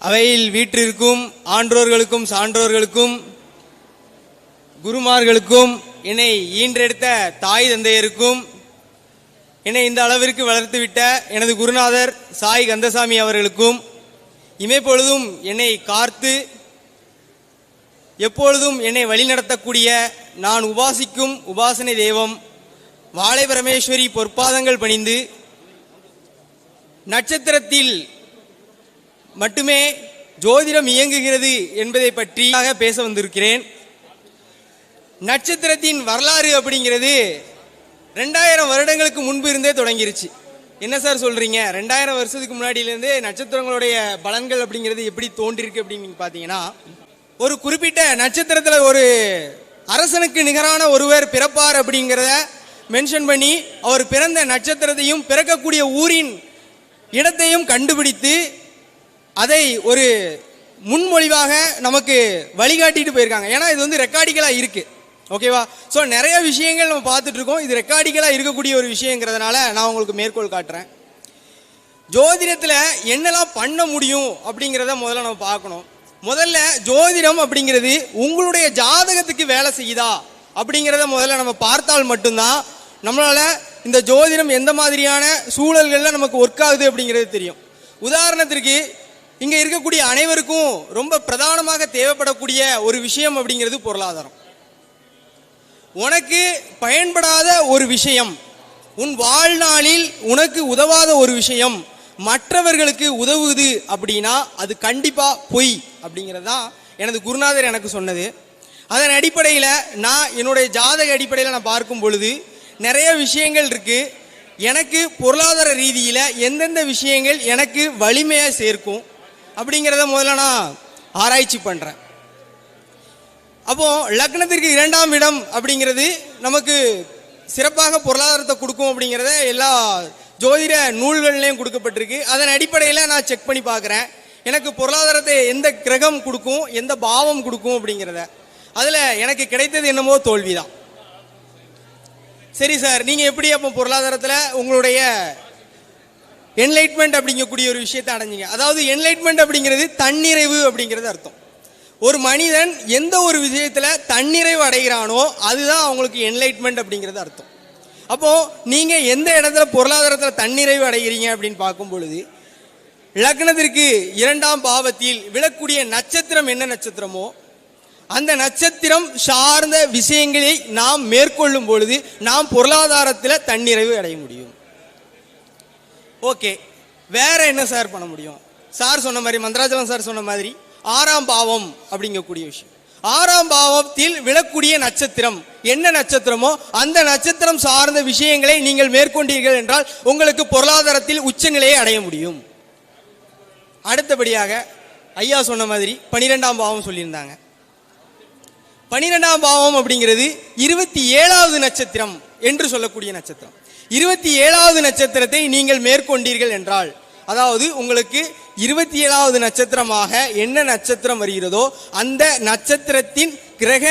அவையில் வீற்றிருக்கும் ஆன்றோர்களுக்கும் சான்றோர்களுக்கும் குருமார்களுக்கும் என்னை ஈன்றெடுத்த தாய் தந்தையருக்கும் என்னை இந்த அளவிற்கு வளர்த்துவிட்ட எனது குருநாதர் சாய் கந்தசாமி அவர்களுக்கும் இமைப்பொழுதும் என்னை காத்து எப்பொழுதும் என்னை வழிநடத்தக்கூடிய நான் உபாசிக்கும் உபாசனை தெய்வம் வாழை பரமேஸ்வரி பொற்பாதங்கள் பணிந்து நட்சத்திரத்தில் மட்டுமே ஜோதிடம் இயங்குகிறது என்பதை பற்றியாக பேச வந்திருக்கிறேன். நட்சத்திரத்தின் வரலாறு அப்படிங்கிறது ரெண்டாயிரம் வருடங்களுக்கு முன்பு இருந்தே தொடங்கிருச்சு. என்ன சார் சொல்றீங்க? ரெண்டாயிரம் வருஷத்துக்கு முன்னாடியிலேருந்தே நட்சத்திரங்களுடைய பலன்கள் அப்படிங்கிறது எப்படி தோன்றிருக்கு அப்படின்னு பார்த்தீங்கன்னா ஒரு குறிப்பிட்ட நட்சத்திரத்தில் ஒரு அரசனுக்கு நிகரான ஒருவர் பிறப்பார் அப்படிங்கிறத மென்ஷன் பண்ணி அவர் பிறந்த நட்சத்திரத்தையும் பிறக்கக்கூடிய ஊரின் இடத்தையும் கண்டுபிடித்து அதை ஒரு முன்மொழிவாக நமக்கு வழிகாட்டிட்டு போயிருக்காங்க. ஏன்னா இது வந்து ரெக்கார்டிக்கலாக இருக்குது ஓகேவா ஸோ நிறைய விஷயங்கள் நம்ம பார்த்துட்ருக்கோம். இது ரெக்கார்டிக்கலாக இருக்கக்கூடிய ஒரு விஷயங்கிறதுனால நான் உங்களுக்கு மேற்கோள் காட்டுறேன். ஜோதிடத்தில் என்னெல்லாம் பண்ண முடியும் அப்படிங்கிறத முதல்ல நம்ம பார்க்கணும். முதல்ல ஜோதிடம் அப்படிங்கிறது உங்களுடைய ஜாதகத்துக்கு வேலை செய்யுதா அப்படிங்கிறத முதல்ல நம்ம பார்த்தால் மட்டும்தான் நம்மளால இந்த ஜோதிடம் எந்த மாதிரியான சூழல்களில் நமக்கு ஒர்க் ஆகுது அப்படிங்கிறது தெரியும். உதாரணத்திற்கு இங்கே இருக்கக்கூடிய அனைவருக்கும் ரொம்ப பிரதானமாக தேவைப்படக்கூடிய ஒரு விஷயம் அப்படிங்கிறது பொருளாதாரம். உனக்கு பயன்படாத ஒரு விஷயம் உன் வாழ்நாளில் உனக்கு உதவாத ஒரு விஷயம் மற்றவர்களுக்கு உதவுது அப்படின்னா அது கண்டிப்பாக பொய் அப்படிங்கிறது தான் எனது குருநாதர் எனக்கு சொன்னது. அதன் அடிப்படையில் நான் என்னுடைய ஜாதக அடிப்படையில் நான் பார்க்கும் பொழுது நிறைய விஷயங்கள் இருக்குது எனக்கு பொருளாதார ரீதியில் எந்தெந்த விஷயங்கள் எனக்கு வலிமையாக சேர்க்கும். அப்படிங்கிறத முதல்ல நான் ஆராய்ச்சி பண்ணுறேன் அப்போ லக்னத்திற்கு இரண்டாம் இடம் அப்படிங்கிறது நமக்கு சிறப்பாக பொருளாதாரத்தை கொடுக்கும் அப்படிங்கிறத எல்லா ஜோதிட நூல்கள்லையும் கொடுக்கப்பட்டிருக்கு. அதன் அடிப்படையில் நான் செக் பண்ணி பார்க்குறேன். எனக்கு பொருளாதாரத்தை எந்த கிரகம் கொடுக்கும் எந்த பாவம் கொடுக்கும் அப்படிங்கிறத. அதில் எனக்கு கிடைத்தது என்னமோ தோல்விதான். சரி சார் நீங்கள் எப்படி அப்போ பொருளாதாரத்தில் உங்களுடைய என்லைட்மெண்ட் அப்படிங்கக்கூடிய ஒரு விஷயத்தை அடைஞ்சிங்க. அதாவது என்லைட்மெண்ட் அப்படிங்கிறது தன்னிறைவு அப்படிங்கிறது அர்த்தம். ஒரு மனிதன் எந்த ஒரு விஷயத்தில் தன்னிறைவு அடைகிறானோ அதுதான் அவங்களுக்கு என்லைட்மெண்ட் அப்படிங்கிறது அர்த்தம். அப்போது நீங்கள் எந்த இடத்துல பொருளாதாரத்தில் தன்னிறைவு அடைகிறீங்க அப்படின்னு பார்க்கும் பொழுது லக்னத்திற்கு இரண்டாம் பாவத்தில் விழக்கூடிய நட்சத்திரம் என்ன நட்சத்திரமோ அந்த நட்சத்திரம் சார்ந்த விஷயங்களை நாம் மேற்கொள்ளும் பொழுது நாம் பொருளாதாரத்தில் தன்னிறைவு அடைய முடியும். ஓகே. வேற என்ன சார் பண்ண முடியும்? சார் சொன்ன மாதிரி மந்திராஜலம் சார் சொன்ன மாதிரி ஆறாம் பாவம் அப்படிங்கக்கூடிய விஷயம். ஆறாம் பாவத்தில் விழக்கூடிய நட்சத்திரம் என்ன நட்சத்திரமோ அந்த நட்சத்திரம் சார்ந்த விஷயங்களை நீங்கள் மேற்கொண்டீர்கள் என்றால் உங்களுக்கு பொருளாதாரத்தில் உச்சநிலையை அடைய முடியும். அடுத்தபடியாக ஐயா சொன்ன மாதிரி பனிரெண்டாம் பாவம் சொல்லியிருந்தாங்க. பனிரெண்டாம் பாவம் அப்படிங்கிறது இருபத்தி ஏழாவது நட்சத்திரம் என்று சொல்லக்கூடிய நட்சத்திரம். இருபத்தி ஏழாவது நட்சத்திரத்தை நீங்கள் மேற்கொண்டீர்கள் என்றால் அதாவது உங்களுக்கு இருபத்தி ஏழாவது நட்சத்திரமாக என்ன நட்சத்திரம் வருகிறதோ அந்த நட்சத்திரத்தின் கிரக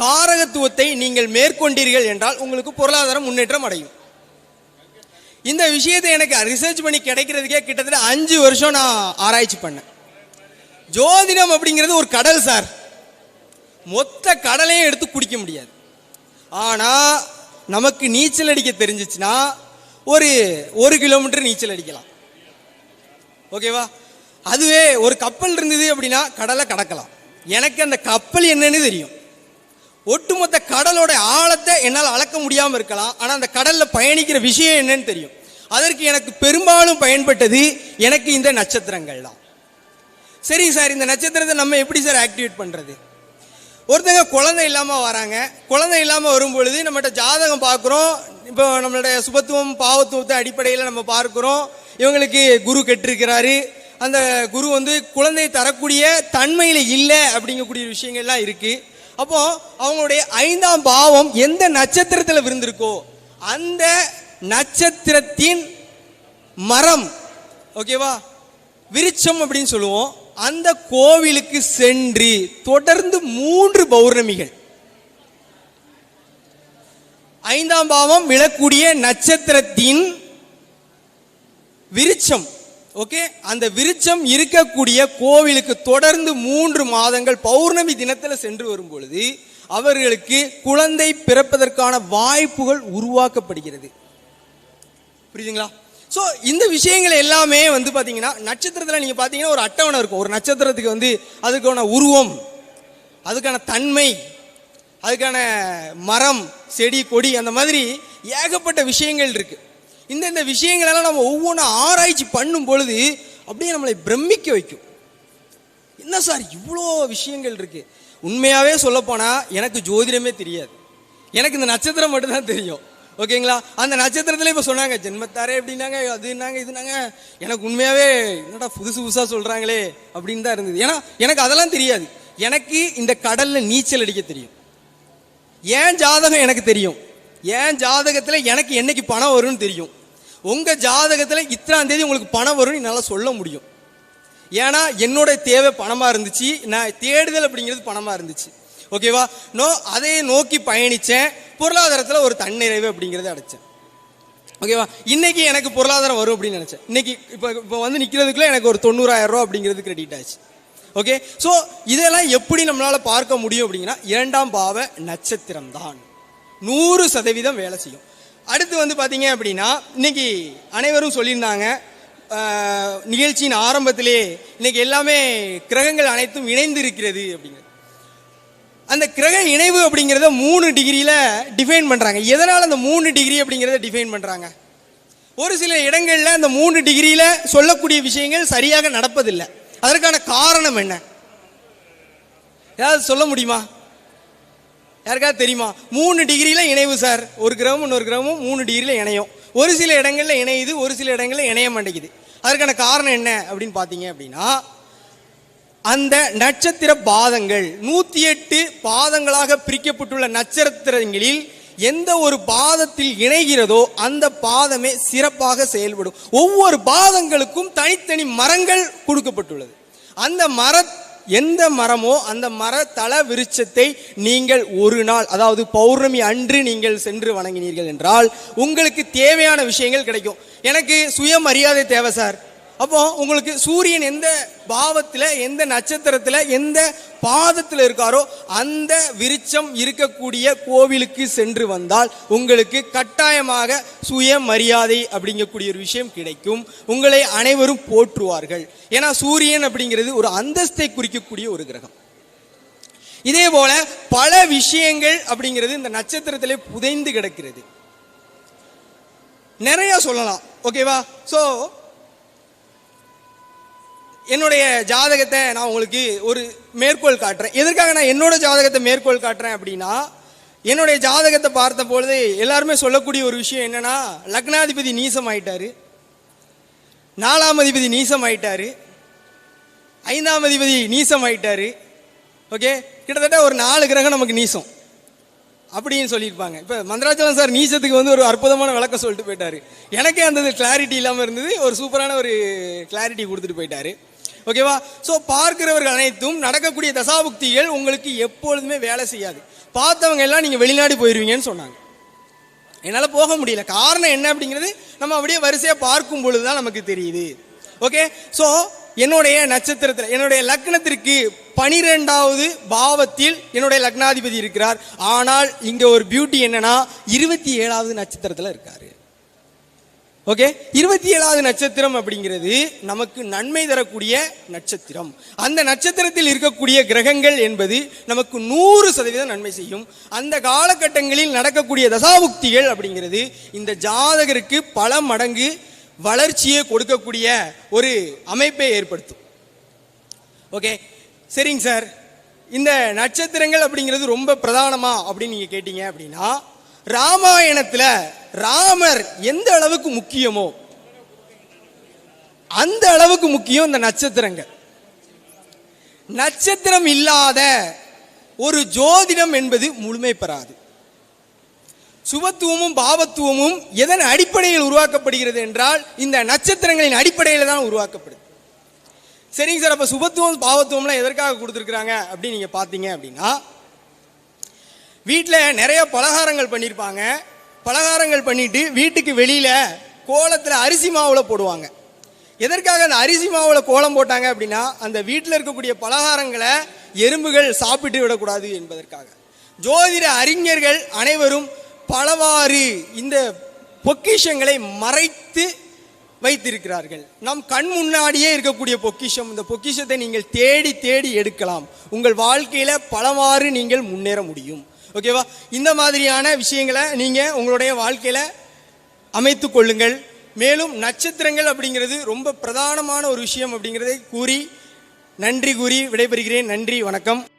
காரகத்துவத்தை நீங்கள் மேற்கொண்டீர்கள் என்றால் உங்களுக்கு பொருளாதார முன்னேற்றம் அடையும். இந்த விஷயத்தை எனக்கு ரிசர்ச் பண்ணி கிடைக்கிறதுக்கே கிட்டத்தட்ட அஞ்சு வருஷம் நான் ஆராய்ச்சி பண்ணேன். ஜோதிடம் அப்படிங்கிறது ஒரு கடல் சார். மொத்த கடலையும் எடுத்து குடிக்க முடியாது. ஆனால் நமக்கு நீச்சல் அடிக்க தெரிஞ்சிச்சுன்னா ஒரு ஒரு கிலோமீட்டர் நீச்சல் அடிக்கலாம். ஓகேவா? அதுவே ஒரு கப்பல் இருந்தது அப்படின்னா கடலை கடக்கலாம். எனக்கு அந்த கப்பல் என்னன்னு தெரியும். ஒட்டுமொத்த கடலோட ஆழத்தை என்னால் அளக்க முடியாமல் இருக்கலாம். ஆனால் அந்த கடலில் பயணிக்கிற விஷயம் என்னன்னு தெரியும். அதற்கு எனக்கு பெரும்பாலும் பயன்பட்டது எனக்கு இந்த நட்சத்திரங்கள் தான் சரி சார் இந்த நட்சத்திரத்தை நம்ம எப்படி சார் ஆக்டிவேட் பண்ணுறது ஒருத்தங்க குழந்தை இல்லாமல் வராங்க. குழந்தை இல்லாமல் வரும்பொழுது நம்மகிட்ட ஜாதகம் பார்க்குறோம். இப்போ நம்மளுடைய சுபத்துவம் பாவத்துவத்தை அடிப்படையில் நம்ம பார்க்குறோம். இவங்களுக்கு குரு கெட்டிருக்கிறாரு. அந்த குரு வந்து குழந்தை தரக்கூடிய தன்மையில் இல்லை அப்படிங்கக்கூடிய விஷயங்கள்லாம் இருக்குது அப்போது அவங்களுடைய ஐந்தாம் பாவம் எந்த நட்சத்திரத்தில் விருந்திருக்கோ அந்த நட்சத்திரத்தின் மரம் ஓகேவா விருச்சம் அப்படின்னு சொல்லுவோம். அந்த கோவிலுக்கு சென்று தொடர்ந்து மூன்று பௌர்ணமிகள். ஐந்தாம் பாவம் விழக்கூடிய நட்சத்திரத்தின் விருட்சம். ஓகே அந்த விருட்சம் இருக்கக்கூடிய கோவிலுக்கு தொடர்ந்து மூன்று மாதங்கள் பௌர்ணமி தினத்தில் சென்று வரும் பொழுது அவர்களுக்கு குழந்தை பிறப்பதற்கான வாய்ப்புகள் உருவாக்கப்படுகிறது. புரியுதுங்களா? ஸோ இந்த விஷயங்கள் எல்லாமே வந்து பார்த்தீங்கன்னா நட்சத்திரத்தில் நீங்கள் பார்த்தீங்கன்னா ஒரு அட்டவணை இருக்கும். ஒரு நட்சத்திரத்துக்கு வந்து அதுக்கான உருவம் அதுக்கான தன்மை அதுக்கான மரம் செடி கொடி அந்த மாதிரி ஏகப்பட்ட விஷயங்கள் இருக்கு. இந்தந்த விஷயங்களெல்லாம் நம்ம ஒவ்வொன்றும் ஆராய்ச்சி பண்ணும் பொழுது அப்படியே நம்மளை பிரமிக்க வைக்கும். என்ன சார் இவ்வளோ விஷயங்கள் இருக்கு? உண்மையாகவே சொல்லப்போனால் எனக்கு ஜோதிடமே தெரியாது. எனக்கு இந்த நட்சத்திரம் மட்டும்தான் தெரியும். ஓகேங்களா? அந்த நட்சத்திரத்துல இப்போ சொன்னாங்க ஜென்மத்தாரே எப்படின்னாங்க அதுனாங்க இதுனாங்க எனக்கு உண்மையாகவே என்னடா புதுசு புதுசாக சொல்கிறாங்களே அப்படின்னு தான் இருந்தது. ஏன்னா எனக்கு அதெல்லாம் தெரியாது. எனக்கு இந்த கடலில் நீச்சல் அடிக்க தெரியும். ஏன் ஜாதகம் எனக்கு தெரியும்? ஏன் ஜாதகத்தில் எனக்கு என்னைக்கு பணம் வரும்னு தெரியும்? உங்கள் ஜாதகத்தில் இத்தனாம் தேதி உங்களுக்கு பணம் வரும்னு என்னால் சொல்ல முடியும். ஏன்னா என்னோட தேவை பணமாக இருந்துச்சு. நான் தேடுதல் அப்படிங்கிறது பணமாக இருந்துச்சு. ஓகேவா? நோ அதை நோக்கி பயணித்தேன் பொருளாதாரத்தில் ஒரு தன்னிறைவு அப்படிங்கிறத அடைச்சேன். ஓகேவா? இன்னைக்கு எனக்கு பொருளாதாரம் வரும் அப்படின்னு நினச்சேன். இன்னைக்கு இப்போ இப்போ வந்து நிற்கிறதுக்குள்ளே எனக்கு ஒரு தொண்ணூறாயிரம் ரூபா அப்படிங்கிறது கிரெடிட் ஆச்சு. ஓகே? ஸோ இதெல்லாம் எப்படி நம்மளால் பார்க்க முடியும் அப்படிங்கன்னா இரண்டாம் பாவ நட்சத்திரம் தான். நூறு சதவீதம் வேலை செய்யும். அடுத்து வந்து பார்த்தீங்க அப்படின்னா இன்னைக்கு அனைவரும் சொல்லியிருந்தாங்க நிகழ்ச்சியின் ஆரம்பத்திலே இன்னைக்கு எல்லாமே கிரகங்கள் அனைத்தும் இணைந்து இருக்கிறது அப்படிங்கிறது. அந்த கிரக இணைவு அப்படிங்கிறத மூணு டிகிரியில் டிஃபைன் பண்ணுறாங்க எதனால் அந்த மூணு டிகிரி அப்படிங்கிறத டிஃபைன் பண்ணுறாங்க ஒரு சில இடங்களில் அந்த மூணு டிகிரியில் சொல்லக்கூடிய விஷயங்கள் சரியாக நடப்பதில்லை. அதற்கான காரணம் என்ன? ஏதாவது சொல்ல முடியுமா? யாருக்காவது தெரியுமா? மூணு டிகிரியில் இணைவு சார். ஒரு கிரகம் இன்னொரு கிரகமும் மூணு டிகிரியில் இணையும். ஒரு சில இடங்களில் இணையுது ஒரு சில இடங்களில் இணைய மாட்டேங்குது. அதற்கான காரணம் என்ன அப்படின்னு பார்த்தீங்க அப்படின்னா அந்த நட்சத்திர பாதங்கள் நூத்தி எட்டு பாதங்களாக பிரிக்கப்பட்டுள்ள நட்சத்திரங்களில் எந்த ஒரு பாதத்தில் இணைகிறதோ அந்த பாதமே சிறப்பாக செயல்படும். ஒவ்வொரு பாதங்களுக்கும் தனித்தனி மரங்கள் கொடுக்கப்பட்டுள்ளது. அந்த மர எந்த மரமோ அந்த மர தல விருட்சத்தை நீங்கள் ஒரு நாள் அதாவது பௌர்ணமி அன்று நீங்கள் சென்று வணங்கினீர்கள் என்றால் உங்களுக்கு தேவையான விஷயங்கள் கிடைக்கும். எனக்கு சுயமரியாதை தேவை சார். அப்போ உங்களுக்கு சூரியன் எந்த பாவத்தில் எந்த நட்சத்திரத்தில் எந்த பாதத்தில் இருக்காரோ அந்த விருட்சம் இருக்கக்கூடிய கோவிலுக்கு சென்று வந்தால் உங்களுக்கு கட்டாயமாக சுயமரியாதை அப்படிங்கக்கூடிய ஒரு விஷயம் கிடைக்கும். உங்களை அனைவரும் போற்றுவார்கள். ஏன்னா சூரியன் அப்படிங்கிறது ஒரு அந்தஸ்தை குறிக்கக்கூடிய ஒரு கிரகம். இதே போல பல விஷயங்கள் அப்படிங்கிறது இந்த நட்சத்திரத்திலே புதைந்து கிடக்கிறது. நிறைய சொல்லலாம். ஓகேவா? ஸோ என்னுடைய ஜாதகத்தை நான் உங்களுக்கு ஒரு மேற்கோள் காட்டுறேன். எதற்காக நான் என்னோட ஜாதகத்தை மேற்கோள் காட்டுறேன் அப்படின்னா என்னுடைய ஜாதகத்தை பார்த்த பொழுது எல்லாருமே சொல்லக்கூடிய ஒரு விஷயம் என்னன்னா லக்னாதிபதி நீசம் ஆயிட்டாரு நாலாம் அதிபதி நீசம் ஆயிட்டாரு ஐந்தாம் அதிபதி நீசம் ஆயிட்டாரு ஓகே? கிட்டத்தட்ட ஒரு நாலு கிரகம் நமக்கு நீசம். அப்படின்னு சொல்லியிருப்பாங்க. இப்போ மந்திராச்சலம் சார் நீசத்துக்கு வந்து ஒரு அற்புதமான விளக்கம் சொல்லிட்டு போயிட்டாரு. எனக்கே அந்த கிளாரிட்டி இல்லாமல் இருந்தது. ஒரு சூப்பரான ஒரு கிளாரிட்டி கொடுத்துட்டு போயிட்டாரு. ஓகேவா? ஸோ பார்க்கிறவர்கள் அனைத்தும் நடக்கக்கூடிய தசாபுக்திகள் உங்களுக்கு எப்பொழுதுமே வேலை செய்யாது. பார்த்தவங்க எல்லாம் நீங்கள் வெளிநாடு போயிடுவீங்கன்னு சொன்னாங்க. என்னால் போக முடியல. காரணம் என்ன அப்படிங்கிறது நம்ம அப்படியே வரிசையாக பார்க்கும் பொழுது தான் நமக்கு தெரியுது. ஓகே? ஸோ என்னுடைய நட்சத்திரத்தில் என்னுடைய லக்னத்திற்கு பனிரெண்டாவது பாவத்தில் என்னுடைய லக்னாதிபதி இருக்கிறார். ஆனால் இங்கே ஒரு பியூட்டி என்னன்னா இருபத்தி ஏழாவது நட்சத்திரத்தில் இருக்காரு. ஓகே இருபத்தி ஏழாவது நட்சத்திரம் அப்படிங்கிறது நமக்கு நன்மை தரக்கூடிய நட்சத்திரம். அந்த நட்சத்திரத்தில் இருக்கக்கூடிய கிரகங்கள் என்பது நமக்கு நூறு சதவீதம் நன்மை செய்யும். அந்த காலகட்டங்களில் நடக்கக்கூடிய தசாபுக்திகள் அப்படிங்கிறது இந்த ஜாதகருக்கு பல மடங்கு வளர்ச்சியை கொடுக்கக்கூடிய ஒரு அமைப்பை ஏற்படுத்தும். ஓகே சரிங்க சார். இந்த நட்சத்திரங்கள் அப்படிங்கிறது ரொம்ப பிரதானமா அப்படின்னு நீங்கள் கேட்டீங்க அப்படின்னா ராமாயணத்துல ராமர் எந்த அளவுக்கு முக்கியமோ அந்த அளவுக்கு முக்கியம் இந்த நட்சத்திரங்கள். நட்சத்திரம் இல்லாத ஒரு ஜோதிடம் என்பது முழுமை பெறாது. சுபத்துவமும் பாவத்துவமும் எதன் அடிப்படையில் உருவாக்கப்படுகிறது என்றால் இந்த நட்சத்திரங்களின் அடிப்படையில் தான் உருவாக்கப்படுது. சரிங்க சார் அப்ப சுபத்துவம் பாவத்துவம்லாம் எதற்காக கொடுத்துருக்குறாங்க அப்படின்னு நீங்க பார்த்தீங்க அப்படின்னா வீட்டில் நிறைய பலகாரங்கள் பண்ணியிருப்பாங்க பலகாரங்கள் பண்ணிட்டு வீட்டுக்கு வெளியில் கோலத்தில் அரிசி மாவில் போடுவாங்க. எதற்காக அந்த அரிசி மாவில் கோலம் போட்டாங்க அப்படின்னா அந்த வீட்டில் இருக்கக்கூடிய பலகாரங்களை எறும்புகள் சாப்பிட்டு விடக்கூடாது என்பதற்காக. ஜோதிட அறிஞர்கள் அனைவரும் பலவாறு இந்த பொக்கிஷங்களை மறைத்து வைத்திருக்கிறார்கள். நம் கண் முன்னாடியே இருக்கக்கூடிய பொக்கிஷம் இந்த பொக்கிஷத்தை நீங்கள் தேடி தேடி எடுக்கலாம். உங்கள் வாழ்க்கையில் பலவாறு நீங்கள் முன்னேற முடியும். ஓகேவா? இந்த மாதிரியான விஷயங்களை நீங்கள் உங்களுடைய வாழ்க்கையில் அமைத்து கொள்ளுங்கள். மேலும் நட்சத்திரங்கள் அப்படிங்கிறது ரொம்ப பிரதானமான ஒரு விஷயம் அப்படிங்கிறதை கூறி நன்றி கூறி விடைபெறுகிறேன். நன்றி வணக்கம்.